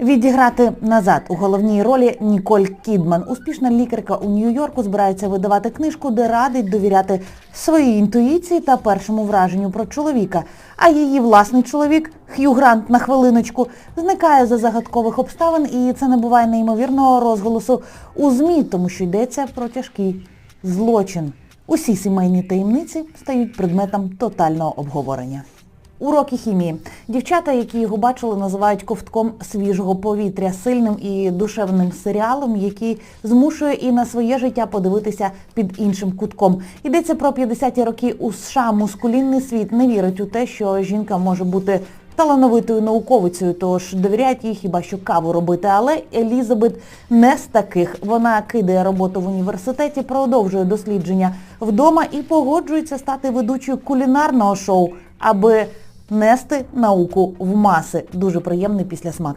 Відіграти назад у головній ролі Ніколь Кідман. Успішна лікарка у Нью-Йорку збирається видавати книжку, де радить довіряти своїй інтуїції та першому враженню про чоловіка. А її власний чоловік Х'ю Грант на хвилиночку зникає за загадкових обставин, і це набуває неймовірного розголосу у змі, тому що йдеться про тяжкий злочин. Усі сімейні таємниці стають предметом тотального обговорення. Уроки хімії. Дівчата, які його бачили, називають ковтком свіжого повітря, сильним і душевним серіалом, який змушує і на своє життя подивитися під іншим кутком. Йдеться про 50-ті роки у США. Мускулінний світ не вірить у те, що жінка може бути талановитою науковицею, тож довіряють їй хіба що каву робити. Але Елізабет не з таких. Вона кидає роботу в університеті, продовжує дослідження вдома і погоджується стати ведучою кулінарного шоу, аби нести науку в маси. Дуже приємний післясмак.